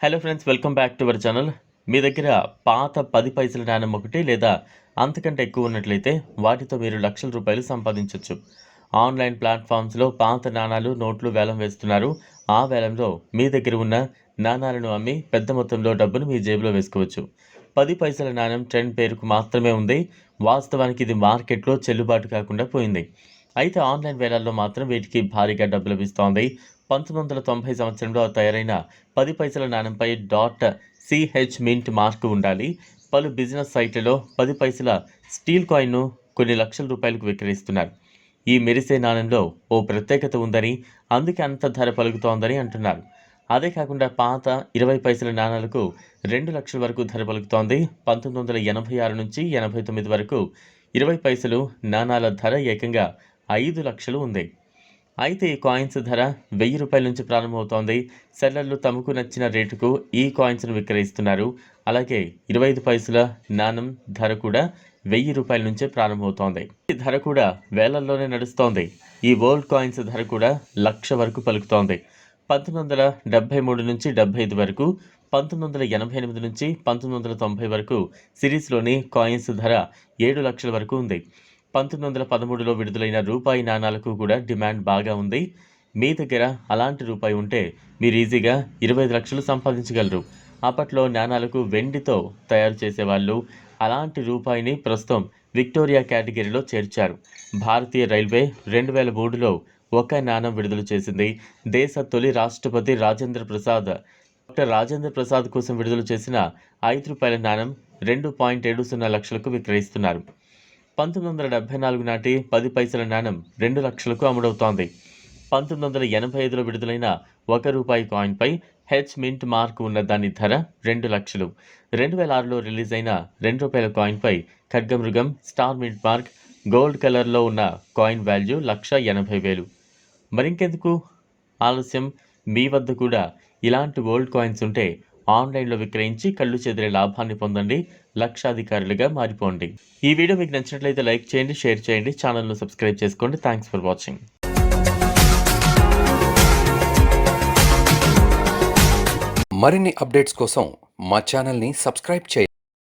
Hello friends welcome back to our channel మీ దగ్గర పాత పది పైసల నాణ్యం ఒకటి లేదా అంతకంటే ఎక్కువ ఉన్నట్లయితే వాటితో మీరు లక్షల రూపాయలు సంపాదించవచ్చు ఆన్లైన్ ప్లాట్ఫామ్స్లో పాత నాణాలు నోట్లు వేలం వేస్తున్నారు. ఆ వేలంలో మీ దగ్గర ఉన్న నాణాలను అమ్మి పెద్ద మొత్తంలో డబ్బును మీ జేబులో వేసుకోవచ్చు. పది పైసల నాణ్యం ట్రెండ్ పేరుకు మాత్రమే ఉంది. వాస్తవానికి ఇది మార్కెట్లో చెల్లుబాటు కాకుండా పోయింది. అయితే ఆన్లైన్ వేలాల్లో మాత్రం వీటికి భారీగా డబ్బు లభిస్తోంది. పంతొమ్మిది వందల తొంభై సంవత్సరంలో తయారైన పది పైసల నాణెంపై డాట్ సిహెచ్ మింట్ మార్క్ ఉండాలి. పలు బిజినెస్ సైట్లలో పది పైసల స్టీల్ కాయిన్ను కొన్ని లక్షల రూపాయలకు విక్రయిస్తున్నారు. ఈ మెరిసే నాణ్యంలో ఓ ప్రత్యేకత ఉందని అందుకే అంత ధర పలుకుతోందని అంటున్నారు. అదే కాకుండా పాత ఇరవై పైసల నాణాలకు రెండు లక్షల వరకు ధర పలుకుతోంది. పంతొమ్మిది వందల ఎనభై ఆరు నుంచి ఎనభై తొమ్మిది వరకు ఇరవై పైసలు నాణాల ధర ఏకంగా ఐదు లక్షలు ఉంది. అయితే ఈ కాయిన్స్ ధర వెయ్యి రూపాయల నుంచి ప్రారంభమవుతోంది. సెల్లర్లు తమకు నచ్చిన రేటుకు ఈ కాయిన్స్ను విక్రయిస్తున్నారు. అలాగే ఇరవై ఐదు పైసల నాణం ధర కూడా వెయ్యి రూపాయల నుంచే ప్రారంభమవుతోంది. ఈ ధర కూడా వేలల్లోనే నడుస్తోంది. ఈ ఓల్డ్ కాయిన్స్ ధర కూడా లక్ష వరకు పలుకుతోంది. పంతొమ్మిది వందల డెబ్బై మూడు నుంచి డెబ్బై ఐదు వరకు పంతొమ్మిది వందల ఎనభై ఎనిమిది నుంచి పంతొమ్మిది వందల తొంభై వరకు సిరీస్లోని కాయిన్స్ ధర ఏడు లక్షల వరకు ఉంది. పంతొమ్మిది వందల పదమూడులో విడుదలైన రూపాయి నాణాలకు కూడా డిమాండ్ బాగా ఉంది. మీ దగ్గర అలాంటి రూపాయి ఉంటే మీరు ఈజీగా ఇరవై ఐదు లక్షలు సంపాదించగలరు. అప్పట్లో నాణాలకు వెండితో తయారు చేసేవాళ్ళు అలాంటి రూపాయిని ప్రస్తుతం విక్టోరియా కేటగిరీలో చేర్చారు. భారతీయ రైల్వే రెండు వేల మూడులో ఒక నాణం విడుదల చేసింది. దేశ తొలి రాష్ట్రపతి రాజేంద్ర ప్రసాద్. డాక్టర్ రాజేంద్ర ప్రసాద్ కోసం విడుదల చేసిన ఐదు రూపాయల నాణం రెండు పాయింట్ ఏడు సున్నా లక్షలకు విక్రయిస్తున్నారు. పంతొమ్మిది వందల డెబ్బై నాలుగు నాటి పది పైసల నాణం రెండు లక్షలకు అమ్ముడవుతోంది. పంతొమ్మిది వందల ఎనభై ఐదులో విడుదలైన ఒక రూపాయి కాయిన్పై హెచ్ మింట్ మార్క్ ఉన్న దాని ధర రెండు లక్షలు. రెండు వేల ఆరులో రిలీజ్ అయిన రెండు రూపాయల కాయిన్పై ఖడ్గమృగం స్టార్ మింట్ మార్క్ గోల్డ్ కలర్లో ఉన్న కాయిన్ వాల్యూ లక్ష ఎనభై వేలు. మరింకెందుకు? ఆలస్యం. మీ వద్ద కూడా ఇలాంటి గోల్డ్ కాయిన్స్ ఉంటే ఆన్లైన్లో విక్రయించి కళ్ళు చెదిరే లాభాన్ని పొందండి లక్షాధికారులుగా మారిపోండి. ఈ వీడియో మీకు నచ్చినట్లయితే లైక్ చేయండి షేర్ చేయండి ఛానల్ను సబ్స్క్రైబ్ చేసుకోండి. థ్యాంక్స్ ఫర్ వాచింగ్ మరిన్ని అప్డేట్స్ కోసం మా ఛానల్ని సబ్స్క్రైబ్ చేయండి.